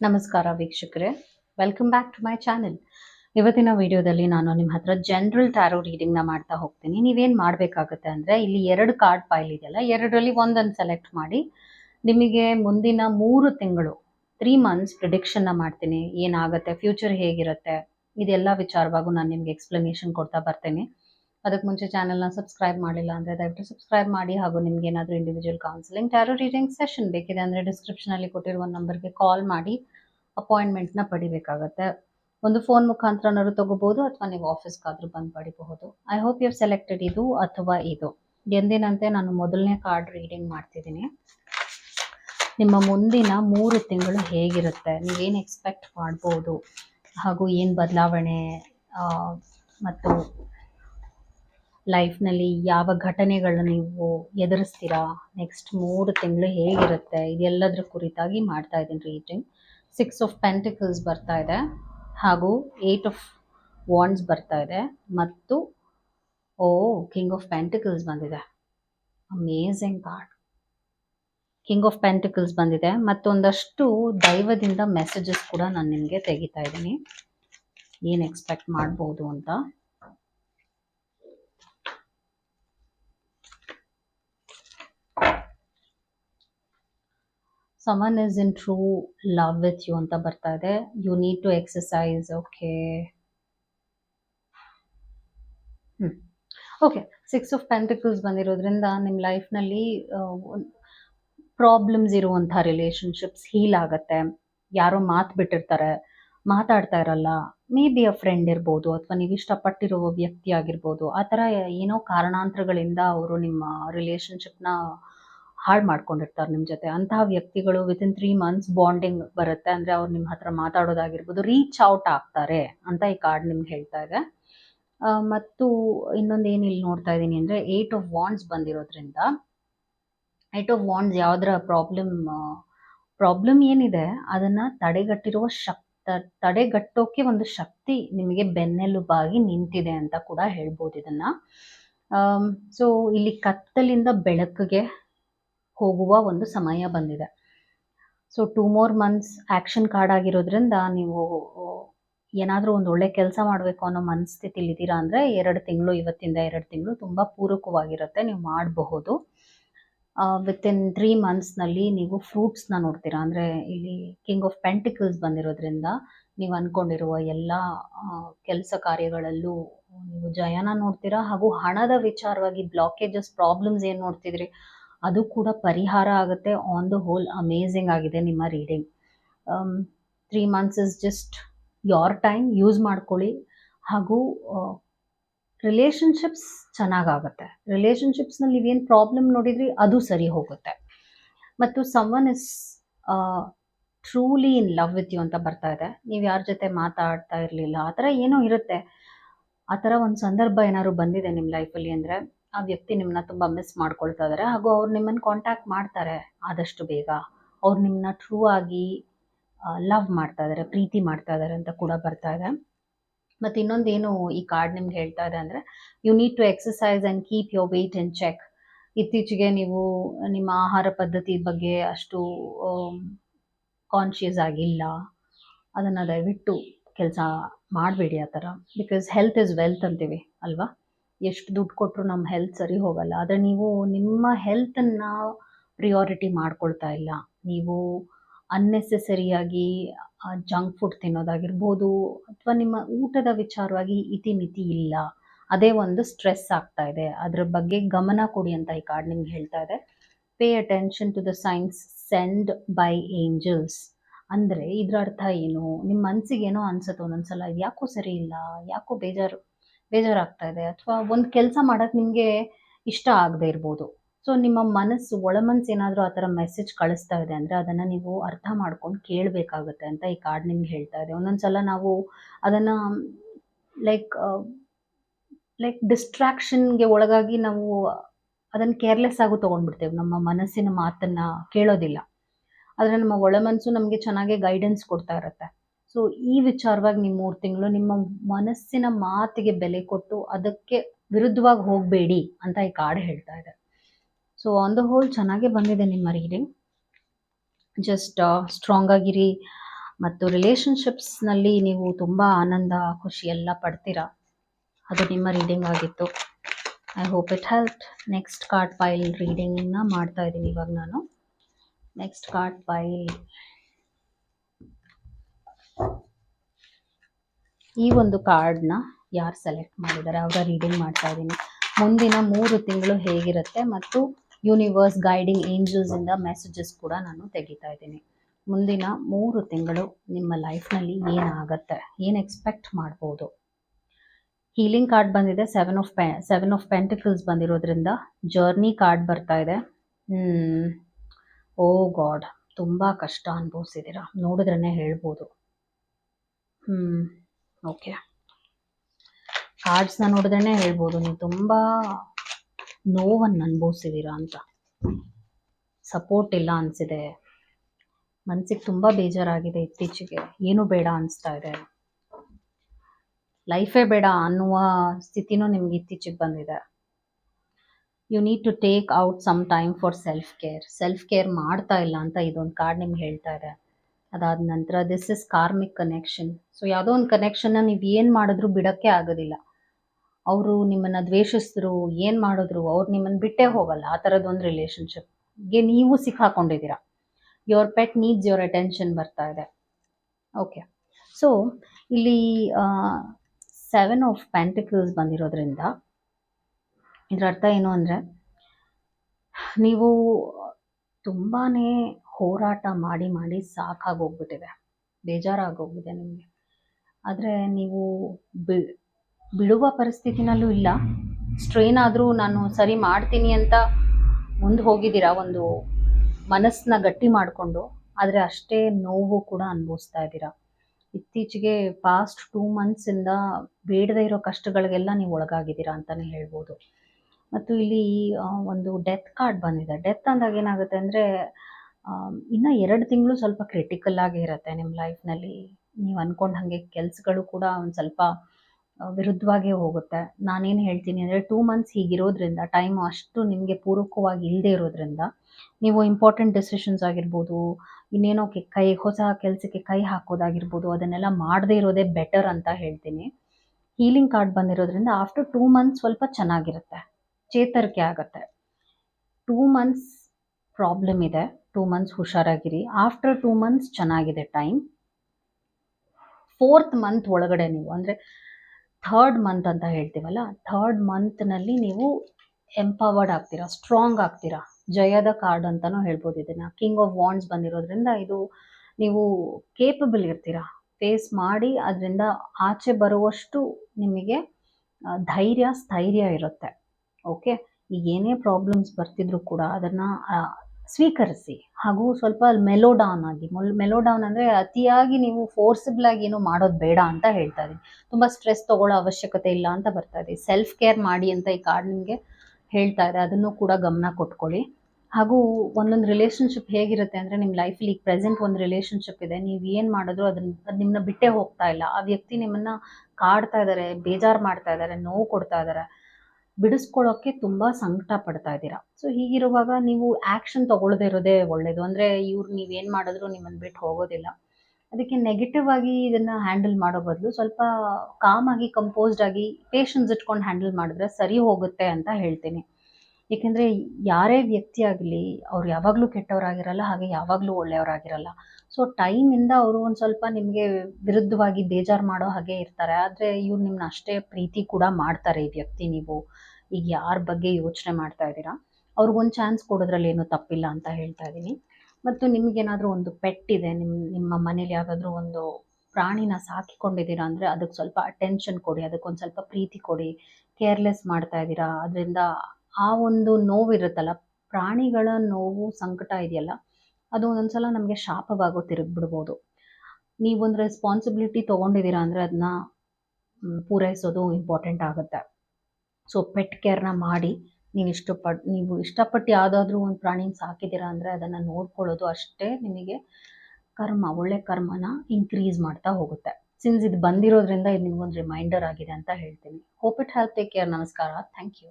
ನಮಸ್ಕಾರ ವೀಕ್ಷಕರೇ. Welcome back to my channel ಇವತ್ತಿನ ವಿಡಿಯೋದಲ್ಲಿ ನಾನು ನಿಮ್ಮ ಹತ್ರ ಜನರಲ್ ಟ್ಯಾರೋ ರೀಡಿಂಗ್ನ ಮಾಡ್ತಾ ಹೋಗ್ತೀನಿ. ನೀವೇನು ಮಾಡಬೇಕಾಗುತ್ತೆ ಅಂದರೆ ಇಲ್ಲಿ ಎರಡು ಕಾರ್ಡ್ ಫೈಲ್ ಇದೆಯಲ್ಲ, ಎರಡರಲ್ಲಿ ಒಂದನ್ನು ಸೆಲೆಕ್ಟ್ ಮಾಡಿ. ನಿಮಗೆ ಮುಂದಿನ ಮೂರು ತಿಂಗಳು ತ್ರೀ ಮಂತ್ಸ್ ಪ್ರಿಡಿಕ್ಷನ್ನ ಮಾಡ್ತೀನಿ. ಏನಾಗುತ್ತೆ ಫ್ಯೂಚರ್ ಹೇಗಿರುತ್ತೆ, ಇದೆಲ್ಲ ವಿಚಾರವಾಗೂ ನಾನು ನಿಮಗೆ ಎಕ್ಸ್ಪ್ಲನೇಷನ್ ಕೊಡ್ತಾ ಬರ್ತೇನೆ. ಅದಕ್ಕೆ ಮುಂಚೆ ಚಾನಲ್ನ ಸಬ್ಸ್ಕ್ರೈಬ್ ಮಾಡಿಲ್ಲ ಅಂದರೆ ದಯವಿಟ್ಟು ಸಬ್ಸ್ಕ್ರೈಬ್ ಮಾಡಿ ಹಾಗೂ ನಿಮ್ಗೆ ಏನಾದರೂ individual counselling tarot reading session ಬೇಕಿದೆ ಅಂದರೆ ಡಿಸ್ಕ್ರಿಪ್ಷನಲ್ಲಿ ಕೊಟ್ಟಿರುವ ನಂಬರ್ಗೆ ಕಾಲ್ ಮಾಡಿ ಅಪಾಯಿಂಟ್ಮೆಂಟ್ನ ಪಡಿಬೇಕಾಗತ್ತೆ. ಒಂದು ಫೋನ್ ಮುಖಾಂತರನಾದ್ರು ತಗೋಬಹುದು ಅಥವಾ ನೀವು ಆಫೀಸ್ಗಾದ್ರೂ ಬಂದು ಪಡಿಬಹುದು. ಐ ಹೋಪ್ ಯು ಸೆಲೆಕ್ಟೆಡ್ ಇದು ಅಥವಾ ಇದು. ಎಂದಿನಂತೆ ನಾನು ಮೊದಲನೇ ಕಾರ್ಡ್ ರೀಡಿಂಗ್ ಮಾಡ್ತಿದ್ದೀನಿ. ನಿಮ್ಮ ಮುಂದಿನ ಮೂರು ತಿಂಗಳು ಹೇಗಿರುತ್ತೆ? ನೀವೇನು ಎಕ್ಸ್ಪೆಕ್ಟ್ ಮಾಡ್ಬೋದು? ಹಾಗೂ ಏನು ಬದಲಾವಣೆ ಮತ್ತು ಲೈಫ್ನಲ್ಲಿ ಯಾವ ಘಟನೆಗಳನ್ನ ನೀವು ಎದುರಿಸ್ತೀರಾ? ನೆಕ್ಸ್ಟ್ ಮೂರು ತಿಂಗಳು ಹೇಗಿರುತ್ತೆ? ಇದೆಲ್ಲದರ ಕುರಿತಾಗಿ ಮಾಡ್ತಾ ಇದ್ದೀನಿ ರೀಡಿಂಗ್ ಸಿಕ್ಸ್ ಆಫ್ ಪೆಂಟಿಕಲ್ಸ್ ಬರ್ತಾ ಇದೆ. ಹಾಗೂ ಏಟ್ ಆಫ್ ವಾಂಡ್ಸ್ ಬರ್ತಾ ಇದೆ. ಮತ್ತು, ಓ ಕಿಂಗ್ ಆಫ್ ಪೆಂಟಿಕಲ್ಸ್ ಬಂದಿದೆ. Amazing card king of pentacles ಬಂದಿದೆ. ಮತ್ತೊಂದಷ್ಟು ದೈವದಿಂದ ಮೆಸೇಜಸ್ ಕೂಡ ನಾನು ನಿಮಗೆ ತೆಗಿತಾ ಇದ್ದೀನಿ. ಏನು ಎಕ್ಸ್ಪೆಕ್ಟ್ ಮಾಡ್ಬೋದು ಅಂತ. Someone is in true love with you ಅಂತ ಬರ್ತಾ ಇದೆ. You need to exercise okay okay six of pentacles ಬಂದಿರೋದ್ರಿಂದ ನಿಮ್ಮ ಲೈಫ್ನಲ್ಲಿ ಪ್ರಾಬ್ಲಮ್ಸ್ ಇರುವಂಥ ರಿಲೇಶನ್ಶಿಪ್ಸ್ ಹೀಲ್ ಆಗತ್ತೆ. ಯಾರೋ ಮಾತು ಬಿಟ್ಟಿರ್ತಾರೆ, ಮಾತಾಡ್ತಾ ಇರಲ್ಲ. ಮೇ ಬಿ ಅ ಫ್ರೆಂಡ್ ಇರ್ಬೋದು, ಅಥವಾ ನೀವು ಇಷ್ಟಪಟ್ಟಿರುವ ವ್ಯಕ್ತಿ ಆಗಿರ್ಬೋದು. ಆ ಥರ ಏನೋ ಕಾರಣಾಂತರಗಳಿಂದ ಅವರು ನಿಮ್ಮ ರಿಲೇಶನ್ಶಿಪ್ನ ಹಾಳು ಮಾಡ್ಕೊಂಡಿರ್ತಾರೆ ನಿಮ್ಮ ಜೊತೆ. ಅಂತಹ ವ್ಯಕ್ತಿಗಳು ವಿತಿನ್ ತ್ರೀ ಮಂತ್ಸ್ ಬಾಂಡಿಂಗ್ ಬರುತ್ತೆ. ಅಂದರೆ ಅವ್ರು ನಿಮ್ಮ ಹತ್ರ ಮಾತಾಡೋದಾಗಿರ್ಬೋದು ರೀಚ್ ಔಟ್ ಆಗ್ತಾರೆ ಅಂತ ಈ ಕಾರ್ಡ್ ನಿಮ್ಗೆ ಹೇಳ್ತಾ ಇದೆ. ಮತ್ತು ಇನ್ನೊಂದು ಏನು ಇಲ್ಲಿ ನೋಡ್ತಾ ಇದ್ದೀನಿ ಅಂದರೆ ಏಟ್ ಆಫ್ ವಾಂಡ್ಸ್ ಬಂದಿರೋದ್ರಿಂದ ಏಟ್ ಆಫ್ ವಾಂಡ್ಸ್ ಯಾವುದರ ಪ್ರಾಬ್ಲಮ್ ಪ್ರಾಬ್ಲಮ್ ಏನಿದೆ, ಅದನ್ನ ತಡೆಗಟ್ಟಿರುವ ಶಕ್ತ, ತಡೆಗಟ್ಟೋಕೆ ಒಂದು ಶಕ್ತಿ ನಿಮಗೆ ಬೆನ್ನೆಲುಬಾಗಿ ನಿಂತಿದೆ ಅಂತ ಕೂಡ ಹೇಳ್ಬೋದು ಇದನ್ನ. ಸೊ ಇಲ್ಲಿ ಕತ್ತಲಿಂದ ಬೆಳಕಿಗೆ ಹೋಗುವ ಒಂದು ಸಮಯ ಬಂದಿದೆ. So two more months action card ಆಗಿರೋದ್ರಿಂದ ನೀವು ಏನಾದರೂ ಒಂದು ಒಳ್ಳೆ ಕೆಲಸ ಮಾಡಬೇಕು ಅನ್ನೋ ಮನಸ್ಥಿತಿಲಿ ಇದ್ದೀರಾ ಅಂದರೆ ಎರಡು ತಿಂಗಳು, ಇವತ್ತಿಂದ ಎರಡು ತಿಂಗಳು ತುಂಬ ಪೂರಕವಾಗಿರುತ್ತೆ, ನೀವು ಮಾಡಬಹುದು. ವಿತಿನ್ ತ್ರೀ ಮಂತ್ಸ್ನಲ್ಲಿ ನೀವು ಫ್ರೂಟ್ಸ್ನ ನೋಡ್ತೀರಾ ಅಂದರೆ ಇಲ್ಲಿ ಕಿಂಗ್ ಆಫ್ ಪೆಂಟಿಕಲ್ಸ್ ಬಂದಿರೋದ್ರಿಂದ ನೀವು ಅಂದ್ಕೊಂಡಿರುವ ಎಲ್ಲ ಕೆಲಸ ಕಾರ್ಯಗಳಲ್ಲೂ ನೀವು ಜಯನ ನೋಡ್ತೀರಾ ಹಾಗೂ ಹಣದ ವಿಚಾರವಾಗಿ ಬ್ಲಾಕೇಜಸ್ ಪ್ರಾಬ್ಲಮ್ಸ್ ಏನು ನೋಡ್ತಿದ್ರಿ? ಅದು ಕೂಡ ಪರಿಹಾರ ಆಗುತ್ತೆ. ಆನ್ ದ ಹೋಲ್ ಅಮೇಝಿಂಗ್ ಆಗಿದೆ ನಿಮ್ಮ reading three months is just your time use ಮಾಡ್ಕೊಳ್ಳಿ. ಹಾಗೂ ರಿಲೇಷನ್ಶಿಪ್ಸ್ ಚೆನ್ನಾಗಾಗುತ್ತೆ. ರಿಲೇಷನ್ಶಿಪ್ಸ್ನಲ್ಲಿ ಏನು ಪ್ರಾಬ್ಲಮ್ ನೋಡಿದ್ರಿ, ಅದು ಸರಿ ಹೋಗುತ್ತೆ. ಮತ್ತು someone is truly in love with you ಅಂತ ಬರ್ತಾ ಇದೆ. ನೀವು ಯಾರ ಜೊತೆ ಮಾತಾಡ್ತಾ ಇರಲಿಲ್ಲ, ಆ ಥರ ಏನೋ ಇರುತ್ತೆ. ಆ ಥರ ಒಂದು ಸಂದರ್ಭ ಏನಾದ್ರು ಬಂದಿದೆ ನಿಮ್ಮ ಲೈಫಲ್ಲಿ ಅಂದರೆ ಆ ವ್ಯಕ್ತಿ ನಿಮ್ಮನ್ನ ತುಂಬ ಮಿಸ್ ಮಾಡ್ಕೊಳ್ತಾ ಇದ್ದಾರೆ ಹಾಗೂ ಅವ್ರು ನಿಮ್ಮನ್ನು ಕಾಂಟ್ಯಾಕ್ಟ್ ಮಾಡ್ತಾರೆ ಆದಷ್ಟು ಬೇಗ. ಅವ್ರು ನಿಮ್ಮನ್ನ ಟ್ರೂ ಆಗಿ ಲವ್ ಮಾಡ್ತಾ ಇದ್ದಾರೆ ಪ್ರೀತಿ ಮಾಡ್ತಾ ಇದ್ದಾರೆ ಅಂತ ಕೂಡ ಬರ್ತಾ ಇದೆ. ಮತ್ತು ಇನ್ನೊಂದೇನು ಈ ಕಾರ್ಡ್ ನಿಮ್ಗೆ ಹೇಳ್ತಾ ಇದೆ ಅಂದರೆ you need to exercise and keep your weight and check ಇತ್ತೀಚೆಗೆ ನೀವು ನಿಮ್ಮ ಆಹಾರ ಪದ್ಧತಿ ಬಗ್ಗೆ ಅಷ್ಟು ಕಾನ್ಷಿಯಸ್ ಆಗಿಲ್ಲ. ಅದನ್ನು ದಯವಿಟ್ಟು ಕೆಲಸ ಮಾಡಬೇಡಿ ಆ ಥರ. ಬಿಕಾಸ್ ಹೆಲ್ತ್ ಇಸ್ ವೆಲ್ತ್ ಅಂತೀವಿ, ಅಲ್ವಾ? ಎಷ್ಟು ದುಡ್ಡು ಕೊಟ್ಟರು ನಮ್ಮ ಹೆಲ್ತ್ ಸರಿ ಹೋಗಲ್ಲ. ಆದರೆ ನೀವು ನಿಮ್ಮ ಹೆಲ್ತನ್ನು ಪ್ರಿಯಾರಿಟಿ ಮಾಡ್ಕೊಳ್ತಾ ಇಲ್ಲ. ನೀವು ಅನ್ನೆಸೆಸರಿಯಾಗಿ ಜಂಕ್ ಫುಡ್ ತಿನ್ನೋದಾಗಿರ್ಬೋದು ಅಥವಾ ನಿಮ್ಮ ಊಟದ ವಿಚಾರವಾಗಿ ಇತಿಮಿತಿ ಇಲ್ಲ. ಅದೇ ಒಂದು ಸ್ಟ್ರೆಸ್ ಆಗ್ತಾ ಇದೆ. ಅದ್ರ ಬಗ್ಗೆ ಗಮನ ಕೊಡಿ ಅಂತ ಈ ಕಾರ್ಡ್ ನಿಮ್ಗೆ ಹೇಳ್ತಾ ಇದೆ. Pay attention to the signs send by angels ಅಂದರೆ ಇದರ ಅರ್ಥ ಏನು? ನಿಮ್ಮ ಮನಸ್ಸಿಗೆ ಏನೋ ಅನ್ಸುತ್ತೆ ಒಂದೊಂದ್ಸಲ ಸಲ ಯಾಕೋ ಸರಿ ಇಲ್ಲ, ಯಾಕೋ ಬೇಜಾರು. ಬೇಜಾರಾಗ್ತಾ ಇದೆ. ಅಥವಾ ಒಂದು ಕೆಲಸ ಮಾಡೋಕೆ ನಿಮಗೆ ಇಷ್ಟ ಆಗದೆ ಇರ್ಬೋದು. ಸೊ ನಿಮ್ಮ ಮನಸ್ಸು, ಒಳ ಮನಸ್ಸು ಏನಾದರೂ ಆ ಥರ ಮೆಸೇಜ್ ಕಳಿಸ್ತಾ ಇದೆ ಅಂದರೆ ಅದನ್ನು ನೀವು ಅರ್ಥ ಮಾಡ್ಕೊಂಡು ಕೇಳಬೇಕಾಗುತ್ತೆ ಅಂತ ಈ ಕಾರ್ಡ್ ನಿಮ್ಗೆ ಹೇಳ್ತಾ ಇದೆ. ಒಂದೊಂದು ಸಲ ನಾವು ಅದನ್ನು ಲೈಕ್ ಲೈಕ್ ಡಿಸ್ಟ್ರಾಕ್ಷನ್ಗೆ ಒಳಗಾಗಿ ನಾವು ಅದನ್ನು ಕೇರ್ಲೆಸ್ ಆಗು ತೊಗೊಂಡ್ಬಿಡ್ತೇವೆ. ನಮ್ಮ ಮನಸ್ಸಿನ ಮಾತನ್ನು ಕೇಳೋದಿಲ್ಲ. ಆದರೆ ನಮ್ಮ ಒಳ ಮನಸ್ಸು ನಮಗೆ ಚೆನ್ನಾಗಿ ಗೈಡೆನ್ಸ್ ಕೊಡ್ತಾ ಇರುತ್ತೆ. ಸೊ ಈ ವಿಚಾರವಾಗಿ ನಿಮ್ಮ ಮೂರು ತಿಂಗಳು ನಿಮ್ಮ ಮನಸ್ಸಿನ ಮಾತಿಗೆ ಬೆಲೆ ಕೊಟ್ಟು ಅದಕ್ಕೆ ವಿರುದ್ಧವಾಗಿ ಹೋಗಬೇಡಿ ಅಂತ ಈ ಕಾರ್ಡ್ ಹೇಳ್ತಾ ಇದೆ. ಸೊ ಆನ್ ದ ಹೋಲ್ ಚೆನ್ನಾಗೇ ಬಂದಿದೆ ನಿಮ್ಮ ರೀಡಿಂಗ್ ಜಸ್ಟ್ ಸ್ಟ್ರಾಂಗ್ ಆಗಿರಿ ಮತ್ತು ರಿಲೇಷನ್ಶಿಪ್ಸ್ನಲ್ಲಿ ನೀವು ತುಂಬ ಆನಂದ, ಖುಷಿ ಎಲ್ಲ ಪಡ್ತೀರಾ? ಅದು ನಿಮ್ಮ ರೀಡಿಂಗ್ ಆಗಿತ್ತು. I hope it help next card pile ರೀಡಿಂಗ್ನ ಮಾಡ್ತಾ ಇದ್ದೀನಿ ಇವಾಗ ನಾನು. ನೆಕ್ಸ್ಟ್ ಕಾರ್ಡ್ ಪೈಲ್ ಈ ಒಂದು ಕಾರ್ಡ್ನ ಯಾರು ಸೆಲೆಕ್ಟ್ ಮಾಡಿದ್ದಾರೆ ಅವರ ರೀಡಿಂಗ್ ಮಾಡ್ತಾ ಇದ್ದೀನಿ. ಮುಂದಿನ ಮೂರು ತಿಂಗಳು ಹೇಗಿರುತ್ತೆ ಮತ್ತು ಯೂನಿವರ್ಸ್ ಗೈಡಿಂಗ್ ಏಂಜಲ್ಸಿಂದ ಮೆಸೇಜಸ್ ಕೂಡ ನಾನು ತೆಗಿತಾ ಇದ್ದೀನಿ. ಮುಂದಿನ ಮೂರು ತಿಂಗಳು ನಿಮ್ಮ ಲೈಫ್ನಲ್ಲಿ ಏನಾಗತ್ತೆ, ಏನು ಎಕ್ಸ್ಪೆಕ್ಟ್ ಮಾಡ್ಬೋದು. ಹೀಲಿಂಗ್ ಕಾರ್ಡ್ ಬಂದಿದೆ ಸೆವೆನ್ ಆಫ್ ಪೆ ಸೆವೆನ್ ಆಫ್ ಪೆಂಟಿಕಲ್ಸ್ ಬಂದಿರೋದ್ರಿಂದ ಜರ್ನಿ ಕಾರ್ಡ್ ಬರ್ತಾ ಇದೆ. ಓ ಗಾಡ್, ತುಂಬ ಕಷ್ಟ ಅನುಭವಿಸಿದ್ದೀರಾ. ನೋಡಿದ್ರೇ ಹೇಳ್ಬೋದು. ಹ್ಞೂ ಓಕೆ ಕಾರ್ಡ್ಸ್ನ ನೋಡಿದ್ರೆ ಹೇಳ್ಬೋದು. ನೀವು ತುಂಬ ನೋವನ್ನು ಅನುಭವಿಸಿದ್ದೀರಾ ಅಂತ. ಸಪೋರ್ಟ್ ಇಲ್ಲ ಅನಿಸಿದೆ. ಮನಸ್ಸಿಗೆ ತುಂಬ ಬೇಜಾರಾಗಿದೆ ಇತ್ತೀಚೆಗೆ. ಏನು ಬೇಡ ಅನಿಸ್ತಾ ಇದೆ. ಲೈಫೇ ಬೇಡ ಅನ್ನುವ ಸ್ಥಿತಿನೂ ನಿಮ್ಗೆ ಇತ್ತೀಚೆಗೆ ಬಂದಿದೆ. You need to take out some time for self care self care ಮಾಡ್ತಾ ಇಲ್ಲ ಅಂತ ಇದೊಂದು ಕಾರ್ಡ್ ನಿಮ್ಗೆ ಹೇಳ್ತಾ ಇದೆ. ಅದಾದ ನಂತರ this is karmic connection so ಯಾವುದೋ ಒಂದು ಕನೆಕ್ಷನ್ನ ನೀವು ಏನು ಮಾಡಿದ್ರು ಬಿಡೋಕ್ಕೆ ಆಗೋದಿಲ್ಲ. ಅವರು ನಿಮ್ಮನ್ನು ದ್ವೇಷಿಸಿದ್ರು, ಏನು ಮಾಡಿದ್ರು, ಅವ್ರು ನಿಮ್ಮನ್ನು ಬಿಟ್ಟೇ ಹೋಗಲ್ಲ. ಆ ಥರದ್ದು ಒಂದು ರಿಲೇಷನ್ಶಿಪ್ಗೆ ನೀವು ಸಿಕ್ಕಾಕೊಂಡಿದ್ದೀರಾ. Your pet needs your attention ಬರ್ತಾ ಇದೆ. ಓಕೆ ಸೊ ಇಲ್ಲಿ ಸೆವೆನ್ ಆಫ್ ಪ್ಯಾಂಟಿಕಲ್ಸ್ ಬಂದಿರೋದ್ರಿಂದ ಇದರ ಅರ್ಥ ಏನು ಅಂದರೆ, ನೀವು ತುಂಬಾ ಹೋರಾಟ ಮಾಡಿ ಮಾಡಿ ಸಾಕಾಗೋಗ್ಬಿಟ್ಟಿದೆ ಬೇಜಾರಾಗೋಗಿದೆ ನಿಮಗೆ. ಆದರೆ ನೀವು ಬಿಡುವ ಪರಿಸ್ಥಿತಿನಲ್ಲೂ ಇಲ್ಲ. ಸ್ಟ್ರೈನ್ ಆದರೂ ನಾನು ಸರಿ ಮಾಡ್ತೀನಿ ಅಂತ ಮುಂದೆ ಹೋಗಿದ್ದೀರಾ? ಒಂದು ಮನಸ್ಸನ್ನ ಗಟ್ಟಿ ಮಾಡಿಕೊಂಡು. ಆದರೆ ಅಷ್ಟೇ ನೋವು ಕೂಡ ಅನುಭವಿಸ್ತಾ ಇದ್ದೀರಾ? ಇತ್ತೀಚೆಗೆ ಪಾಸ್ಟ್ ಟೂ ಮಂತ್ಸಿಂದ ಬೇಡದೇ ಇರೋ ಕಷ್ಟಗಳಿಗೆಲ್ಲ ನೀವು ಒಳಗಾಗಿದ್ದೀರಾ ಅಂತಲೇ ಹೇಳ್ಬೋದು. ಮತ್ತು ಇಲ್ಲಿ ಒಂದು ಡೆತ್ ಕಾರ್ಡ್ ಬಂದಿದೆ. ಡೆತ್ ಅಂದಾಗ ಏನಾಗುತ್ತೆ ಅಂದರೆ ಇನ್ನು ಎರಡು ತಿಂಗಳು ಸ್ವಲ್ಪ ಕ್ರಿಟಿಕಲ್ ಆಗಿ ಇರುತ್ತೆ ನಿಮ್ಮ ಲೈಫ್ನಲ್ಲಿ ನೀವು ಅನ್ಕೊಂಡ ಹಾಗೆ ಕೆಲಸಗಳು ಕೂಡ ಒಂದು ಸ್ವಲ್ಪ ವಿರುದ್ಧವಾಗೇ ಹೋಗುತ್ತೆ. ನಾನೇನು ಹೇಳ್ತೀನಿ ಅಂದರೆ ಟೂ ಮಂತ್ಸ್ ಹೀಗಿರೋದ್ರಿಂದ ಟೈಮ್ ಅಷ್ಟು ನಿಮಗೆ ಪೂರಕವಾಗಿ ಇಲ್ಲದೆ ಇರೋದ್ರಿಂದ, ನೀವು ಇಂಪಾರ್ಟೆಂಟ್ ಡಿಸಿಷನ್ಸ್ ಆಗಿರ್ಬೋದು, ಇನ್ನೇನೋ ಕೈ ಹೊಸ ಕೆಲಸಕ್ಕೆ ಕೈ ಹಾಕೋದಾಗಿರ್ಬೋದು, ಅದನ್ನೆಲ್ಲ ಮಾಡದೇ ಇರೋದೇ ಬೆಟರ್ ಅಂತ ಹೇಳ್ತೀನಿ. ಹೀಲಿಂಗ್ ಕಾರ್ಡ್ ಬಂದಿರೋದ್ರಿಂದ ಆಫ್ಟರ್ ಟೂ ಮಂತ್ಸ್ ಸ್ವಲ್ಪ ಚೆನ್ನಾಗಿರುತ್ತೆ. ಚೇತರಿಕೆ ಆಗುತ್ತೆ. ಟೂ ಮಂತ್ಸ್ ಪ್ರಾಬ್ಲಮ್ ಇದೆ. ಟೂ ಮಂತ್ಸ್ ಹುಷಾರಾಗಿರಿ. ಆಫ್ಟರ್ ಟೂ ಮಂತ್ಸ್ ಚೆನ್ನಾಗಿದೆ ಟೈಮ್ ಫೋರ್ತ್ ಮಂತ್ ಒಳಗಡೆ ನೀವು, ಅಂದರೆ ಥರ್ಡ್ ಮಂತ್ ಅಂತ ಹೇಳ್ತೀವಲ್ಲ ಥರ್ಡ್ ಮಂತ್ನಲ್ಲಿ ನೀವು ಎಂಪವರ್ಡ್ ಆಗ್ತೀರಾ ಸ್ಟ್ರಾಂಗ್ ಆಗ್ತೀರಾ? ಜಯದ ಕಾರ್ಡ್ ಅಂತಲೂ ಹೇಳ್ಬೋದು ಇದನ್ನು. ಕಿಂಗ್ ಆಫ್ ವಾಂಡ್ಸ್ ಬಂದಿರೋದ್ರಿಂದ ಇದು ನೀವು ಕೇಪಬಲ್ ಇರ್ತೀರಾ? ಫೇಸ್ ಮಾಡಿ ಅದರಿಂದ ಆಚೆ ಬರುವಷ್ಟು ನಿಮಗೆ ಧೈರ್ಯ ಸ್ಥೈರ್ಯ ಇರುತ್ತೆ. ಓಕೆ ಈಗ ಏನೇ ಪ್ರಾಬ್ಲಮ್ಸ್ ಬರ್ತಿದ್ರು ಕೂಡ ಅದನ್ನು ಸ್ವೀಕರಿಸಿ ಹಾಗೂ ಸ್ವಲ್ಪ ಮೆಲೋ ಡೌನ್ ಆಗಿ, ಮೆಲೋ ಡೌನ್ ಅಂದರೆ ಅತಿಯಾಗಿ ನೀವು ಫೋರ್ಸಿಬಲ್ ಆಗಿ ಏನು ಮಾಡೋದು ಬೇಡ ಅಂತ ಹೇಳ್ತಾ ಇದ್ದೀನಿ. ತುಂಬ ಸ್ಟ್ರೆಸ್ ತಗೊಳ್ಳೋ ಅವಶ್ಯಕತೆ ಇಲ್ಲ ಅಂತ ಬರ್ತಾ ಇದೆ. ಸೆಲ್ಫ್ ಕೇರ್ ಮಾಡಿ ಅಂತ ಈ ಕಾರ್ಡ್ ನಿಮಗೆ ಹೇಳ್ತಾ ಇದೆ ಅದನ್ನು ಕೂಡ ಗಮನ ಕೊಟ್ಕೊಳ್ಳಿ. ಹಾಗೂ ಒಂದೊಂದು ರಿಲೇಷನ್ಶಿಪ್ ಹೇಗಿರುತ್ತೆ ಅಂದರೆ ನಿಮ್ಮ ಲೈಫಲ್ಲಿ ಈಗ ಪ್ರೆಸೆಂಟ್ ಒಂದು ರಿಲೇಷನ್ಶಿಪ್ ಇದೆ. ನೀವು ಏನು ಮಾಡಿದ್ರು ಅದನ್ನ ಅದು ನಿಮ್ಮನ್ನ ಬಿಟ್ಟೇ ಹೋಗ್ತಾ ಇಲ್ಲ. ಆ ವ್ಯಕ್ತಿ ನಿಮ್ಮನ್ನು ಕಾಡ್ತಾ ಇದ್ದಾರೆ ಬೇಜಾರು ಮಾಡ್ತಾ ಇದ್ದಾರೆ ನೋವು ಕೊಡ್ತಾ ಇದ್ದಾರೆ ಬಿಡಿಸ್ಕೊಳ್ಳೋಕ್ಕೆ ತುಂಬ ಸಂಕಟ ಪಡ್ತಾ ಇದ್ದೀರಾ? ಸೊ ಹೀಗಿರುವಾಗ ನೀವು ಆ್ಯಕ್ಷನ್ ತಗೊಳ್ಳದೇ ಇರೋದೇ ಒಳ್ಳೆಯದು ಅಂದರೆ ಇವ್ರು ನೀವೇನು ಮಾಡಿದ್ರು ನಿಮ್ಮನ್ನು ಬಿಟ್ಟು ಹೋಗೋದಿಲ್ಲ. ಅದಕ್ಕೆ ನೆಗೆಟಿವ್ ಆಗಿ ಇದನ್ನು ಹ್ಯಾಂಡಲ್ ಮಾಡೋ ಬದಲು ಸ್ವಲ್ಪ ಕಾಮ್ ಆಗಿ ಕಂಪೋಸ್ಡ್ ಆಗಿ ಪೇಷನ್ಸ್ ಇಟ್ಕೊಂಡು ಹ್ಯಾಂಡಲ್ ಮಾಡಿದ್ರೆ ಸರಿ ಹೋಗುತ್ತೆ ಅಂತ ಹೇಳ್ತೀನಿ. ಏಕೆಂದರೆ ಯಾರೇ ವ್ಯಕ್ತಿ ಆಗಲಿ, ಅವ್ರು ಯಾವಾಗಲೂ ಕೆಟ್ಟವರಾಗಿರಲ್ಲ, ಹಾಗೆ ಯಾವಾಗಲೂ ಒಳ್ಳೆಯವರಾಗಿರಲ್ಲ. ಸೊ ಟೈಮಿಂದ ಅವರು ಒಂದು ಸ್ವಲ್ಪ ನಿಮಗೆ ವಿರುದ್ಧವಾಗಿ ಬೇಜಾರು ಮಾಡೋ ಹಾಗೆ ಇರ್ತಾರೆ. ಆದರೆ ಇವ್ರು ನಿಮ್ಮನ್ನ ಅಷ್ಟೇ ಪ್ರೀತಿ ಕೂಡ ಮಾಡ್ತಾರೆ ಈ ವ್ಯಕ್ತಿ ನೀವು. ಈಗ ಯಾರ ಬಗ್ಗೆ ಯೋಚನೆ ಮಾಡ್ತಾ ಇದ್ದೀರಾ? ಅವ್ರಿಗೊಂದು ಚಾನ್ಸ್ ಕೊಡೋದ್ರಲ್ಲಿ ಏನೂ ತಪ್ಪಿಲ್ಲ ಅಂತ ಹೇಳ್ತಾ ಇದ್ದೀನಿ. ಮತ್ತು ನಿಮಗೇನಾದರೂ ಒಂದು ಪೆಟ್ ಇದೆ ನಿಮ್ಮ ನಿಮ್ಮ ಮನೇಲಿ ಯಾವುದಾದ್ರೂ ಒಂದು ಪ್ರಾಣಿನ ಸಾಕಿಕೊಂಡಿದ್ದೀರಾ ಅಂದರೆ ಅದಕ್ಕೆ ಸ್ವಲ್ಪ ಅಟೆನ್ಷನ್ ಕೊಡಿ, ಅದಕ್ಕೊಂದು ಸ್ವಲ್ಪ ಪ್ರೀತಿ ಕೊಡಿ ಕೇರ್ಲೆಸ್ ಮಾಡ್ತಾ ಇದ್ದೀರಾ, ಅದರಿಂದ ಆ ಒಂದು ನೋವು ಇರುತ್ತಲ್ಲ ಪ್ರಾಣಿಗಳ ನೋವು ಸಂಕಟ ಇದೆಯಲ್ಲ, ಅದು ಒಂದೊಂದ್ಸಲ ನಮಗೆ ಶಾಪವಾಗೋ ತಿರುಗಿಬಿಡ್ಬೋದು. ನೀವೊಂದು ರೆಸ್ಪಾನ್ಸಿಬಿಲಿಟಿ ತೊಗೊಂಡಿದ್ದೀರಾ ಅಂದರೆ ಅದನ್ನ ಪೂರೈಸೋದು ಇಂಪಾರ್ಟೆಂಟ್ ಆಗುತ್ತೆ. ಸೊ ಪೆಟ್ ಕೇರ್ನ ಮಾಡಿ ನೀವು ಇಷ್ಟಪಟ್ಟು ನೀವು ಇಷ್ಟಪಟ್ಟು ಯಾವುದಾದ್ರೂ ಒಂದು ಪ್ರಾಣಿನ ಸಾಕಿದ್ದೀರಾ ಅಂದರೆ ಅದನ್ನು ನೋಡ್ಕೊಳ್ಳೋದು ಅಷ್ಟೇ ನಿಮಗೆ ಕರ್ಮ, ಒಳ್ಳೆ ಕರ್ಮನ ಇನ್ಕ್ರೀಸ್ ಮಾಡ್ತಾ ಹೋಗುತ್ತೆ. ಸಿನ್ಸ್ ಇದು ಬಂದಿರೋದ್ರಿಂದ ಇದು ನಿಮ್ಗೊಂದು ರಿಮೈಂಡರ್ ಆಗಿದೆ ಅಂತ ಹೇಳ್ತೀನಿ. Hope it help take care ನಮಸ್ಕಾರ. Thank you